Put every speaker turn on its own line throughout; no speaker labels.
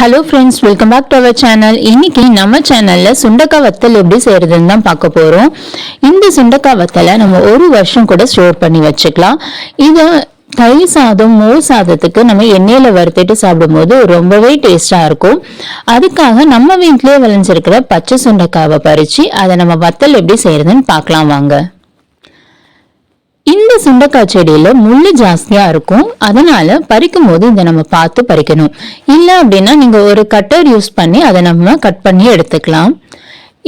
Hello friends welcome back to our channel இன்னைக்கு நம்ம சேனலில் சுண்டக்காய் வத்தல் எப்படி செய்யறதுன்னு தான் பார்க்க போகிறோம் இந்த சுண்டக்காய் வத்தலை நம்ம ஒரு வருஷம் கூட ஸ்டோர் பண்ணி வச்சுக்கலாம். இது தயிர் சாதம் மோர் சாதத்துக்கு நம்ம எண்ணெயில் வறுத்துட்டு சாப்பிடும்போது ரொம்பவே டேஸ்டாக இருக்கும். அதுக்காக நம்ம வீட்டிலேயே விளைஞ்சிருக்கிற பச்சை சுண்டக்காவை பறித்து அதை நம்ம வத்தல் எப்படி செய்யறதுன்னு பார்க்கலாம் வாங்க. இந்த சுண்டக்காய் செடியில முள்ளு ஜாஸ்தியா இருக்கும். அதனால பறிக்கும் போது இதை நம்ம பார்த்து பறிக்கணும். இல்லை அப்படின்னா நீங்க ஒரு கட்டர் யூஸ் பண்ணி அதை நம்ம கட் பண்ணி எடுத்துக்கலாம்.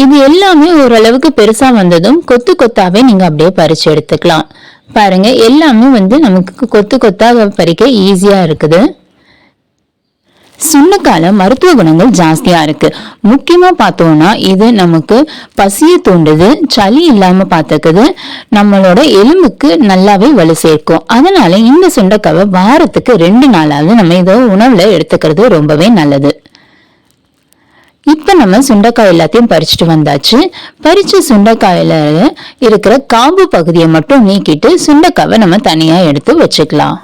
இது எல்லாமே ஓரளவுக்கு பெருசா வந்ததும் கொத்து கொத்தாவே நீங்க அப்படியே பறிச்சு எடுத்துக்கலாம். பாருங்க எல்லாமே வந்து நமக்கு கொத்து கொத்தாக பறிக்க ஈஸியா இருக்குது. சுண்ணக்கால மருத்துவ குணங்கள் ஜாஸ்தியா இருக்கு. முக்கியமா பார்த்தோம்னா இது நமக்கு பசியை தூண்டுது சளி இல்லாம பார்த்துக்குது நம்மளோட எலும்புக்கு நல்லாவே வலு சேர்க்கும். அதனால இந்த சுண்டக்காவை வாரத்துக்கு ரெண்டு நாளாவது நம்ம இதை உணவுல எடுத்துக்கிறது ரொம்பவே நல்லது. இப்ப நம்ம சுண்டைக்காய் எல்லாத்தையும் பறிச்சுட்டு வந்தாச்சு. பறிச்ச சுண்டைக்காயில் இருக்கிற காம்பு பகுதியை மட்டும் நீக்கிட்டு சுண்டைக்காவை நம்ம தனியா எடுத்து வச்சுக்கலாம்.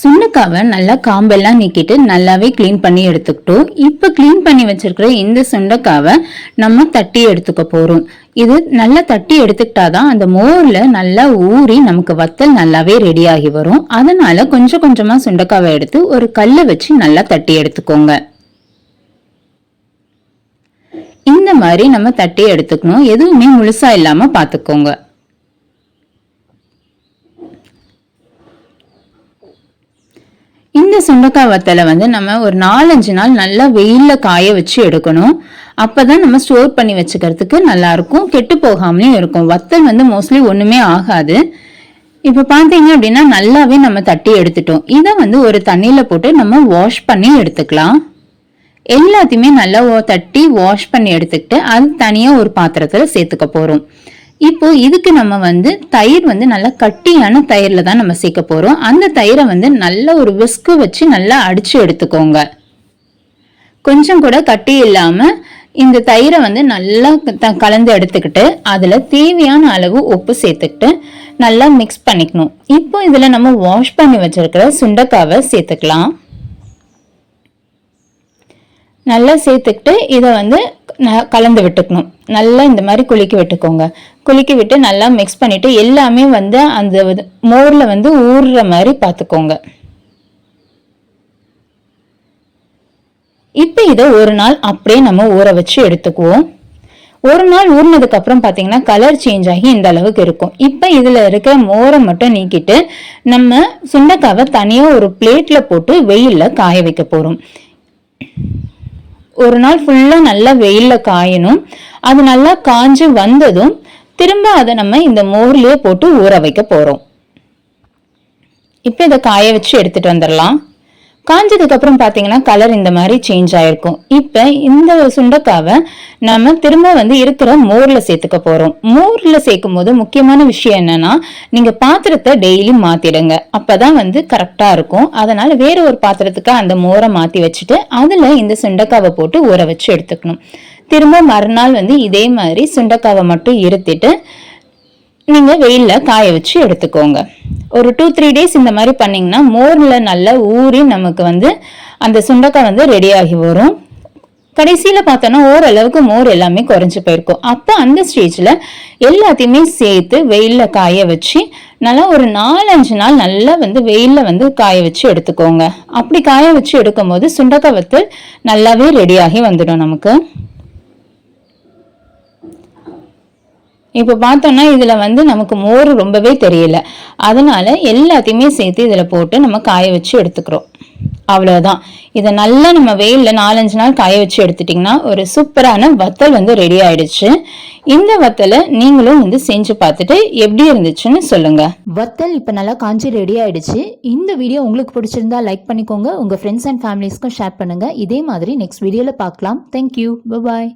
சுண்டைக்காவை நல்லா காம்பெல்லாம் நீக்கிட்டு நல்லாவே க்ளீன் பண்ணி எடுத்துக்கிட்டோம் இப்போ க்ளீன் பண்ணி வச்சிருக்கிற இந்த சுண்டைக்காவை நம்ம தட்டி எடுத்துக்க போகிறோம் இது நல்லா தட்டி எடுத்துக்கிட்டாதான் அந்த மோரில் நல்லா ஊறி நமக்கு வத்தல் நல்லாவே ரெடி ஆகி வரும். அதனால கொஞ்சம் கொஞ்சமாக சுண்டைக்காவை எடுத்து ஒரு கல்லை வச்சு நல்லா தட்டி எடுத்துக்கோங்க. இந்த மாதிரி நம்ம தட்டி எடுத்துக்கணும். எதுவுமே முழுசா இல்லாம பாத்துக்கோங்க. இந்த சுண்டக்காய் வத்தலை வந்து நம்ம ஒரு நாலஞ்சு நாள் நல்லா வெயிலில் காய வச்சு எடுக்கணும். அப்போ தான் நம்ம ஸ்டோர் பண்ணி வச்சுக்கிறதுக்கு நல்லா இருக்கும் கெட்டு போகாமலேயும் இருக்கும். வத்தல் வந்து மோஸ்ட்லி ஒன்றுமே ஆகாது. இப்போ பார்த்தீங்க அப்படின்னா நல்லாவே நம்ம தட்டி எடுத்துட்டோம். இதை வந்து ஒரு தண்ணியில் போட்டு நம்ம வாஷ் பண்ணி எடுத்துக்கலாம். எல்லாத்தையுமே நல்லா தட்டி வாஷ் பண்ணி எடுத்துக்கிட்டு அது தனியாக ஒரு பாத்திரத்தில் சேர்த்துக்க போகிறோம் இப்போ இதுக்கு நம்ம வந்து தயிர் வந்து நல்லா கட்டியான தயிரில் தான் நம்ம சேர்க்க போகிறோம் அந்த தயிரை வந்து நல்ல ஒரு விஸ்கு வச்சு நல்லா அடித்து எடுத்துக்கோங்க. கொஞ்சம் கூட கட்டி இல்லாமல் இந்த தயிரை வந்து நல்லா கலந்து எடுத்துக்கிட்டு அதில் தேவையான அளவு உப்பு சேர்த்துக்கிட்டு நல்லா மிக்ஸ் பண்ணிக்கணும். இப்போ இதில் நம்ம வாஷ் பண்ணி வச்சிருக்கிற சுண்டக்காவை சேர்த்துக்கலாம். நல்லா சேர்த்துக்கிட்டு இதை வந்து கலந்து விட்டுக்கணும். நல்லா இந்த மாதிரி குலுக்கி விட்டுக்கோங்க. குலுக்கி விட்டு நல்லா மிக்ஸ் பண்ணிவிட்டு எல்லாமே வந்து அந்த மோரில் வந்து ஊறுற மாதிரி பார்த்துக்கோங்க இப்போ இதை ஒரு நாள் அப்படியே நம்ம ஊற வச்சு எடுத்துக்குவோம். ஒரு நாள் ஊறினதுக்கு அப்புறம் பார்த்தீங்கன்னா கலர் சேஞ்ச் ஆகி இந்த அளவுக்கு இருக்கும். இப்போ இதில் இருக்கிற மோரை மட்டும் நீக்கிட்டு நம்ம சுண்டக்காவை தனியாக ஒரு பிளேட்டில் போட்டு வெயிலில் காய வைக்க போகிறோம் ஒரு நாள் ஃபுல்லாக நல்லா வெயிலில் காயணும். அது நல்லா காஞ்சு வந்ததும் திரும்ப அதை நம்ம இந்த மோர்லேயே போட்டு ஊற வைக்க போகிறோம் இப்போ இதை காய வச்சு எடுத்துட்டு வந்துடலாம். காஞ்சதுக்கு அப்புறம் பார்த்தீங்கன்னா கலர் இந்த மாதிரி சேஞ்ச் ஆயிருக்கும். இப்போ இந்த சுண்டக்காவை நம்ம திரும்ப வந்து இருக்கிற மோரில் சேர்த்துக்க போகிறோம் மோரில் சேர்க்கும் போது முக்கியமான விஷயம் என்னன்னா நீங்கள் பாத்திரத்தை டெய்லி அப்போ தான் வந்து கரெக்டாக இருக்கும். அதனால் வேற ஒரு பாத்திரத்துக்கு அந்த மோரை மாற்றி வச்சுட்டு அதில் இந்த சுண்டைக்காவை போட்டு ஊற வச்சு எடுத்துக்கணும். திரும்ப மறுநாள் வந்து இதே மாதிரி சுண்டக்காவை மட்டும் இருத்திட்டு நீங்கள் வெயிலில் காய வச்சு எடுத்துக்கோங்க. ஒரு டூ த்ரீ டேஸ் இந்த மாதிரி பண்ணிங்கன்னா மோரில் நல்லா ஊறி நமக்கு வந்து அந்த சுண்டக்காய் வந்து ரெடி ஆகி வரும். கடைசியில் பார்த்தோன்னா ஓரளவுக்கு மோர் எல்லாமே குறைஞ்சி போயிருக்கும். அப்போ அந்த ஸ்டேஜில் எல்லாத்தையுமே சேர்த்து வெயிலில் காய வச்சு நல்லா ஒரு நாலஞ்சு நாள் நல்லா வந்து வெயிலில் வந்து காய வச்சு எடுத்துக்கோங்க. அப்படி காய வச்சு எடுக்கும்போது சுண்டக்காய் வத்தல் நல்லாவே ரெடியாகி வந்துடும் நமக்கு. இப்போ பார்த்தோன்னா இதில் வந்து நமக்கு மோர் ரொம்பவே தெரியல. அதனால எல்லாத்தையுமே சேர்த்து இதில் போட்டு நம்ம காய வச்சு எடுத்துக்கிறோம். அவ்வளோதான் இதை நல்லா நம்ம வெயிலில் நாலஞ்சு நாள் காய வச்சு எடுத்துட்டிங்கன்னா ஒரு சூப்பரான வத்தல் வந்து ரெடி ஆயிடுச்சு. இந்த வத்தலை நீங்களும் வந்து செஞ்சு பார்த்துட்டு எப்படி இருந்துச்சுன்னு சொல்லுங்க.
வத்தல் இப்போ நல்லா காஞ்சி ரெடி ஆயிடுச்சு. இந்த வீடியோ உங்களுக்கு பிடிச்சிருந்தா லைக் பண்ணிக்கோங்க. உங்கள் ஃப்ரெண்ட்ஸ் அண்ட் ஃபேமிலிஸ்க்கும் ஷேர் பண்ணுங்க. இதே மாதிரி நெக்ஸ்ட் வீடியோவில் பார்க்கலாம். Thank you bye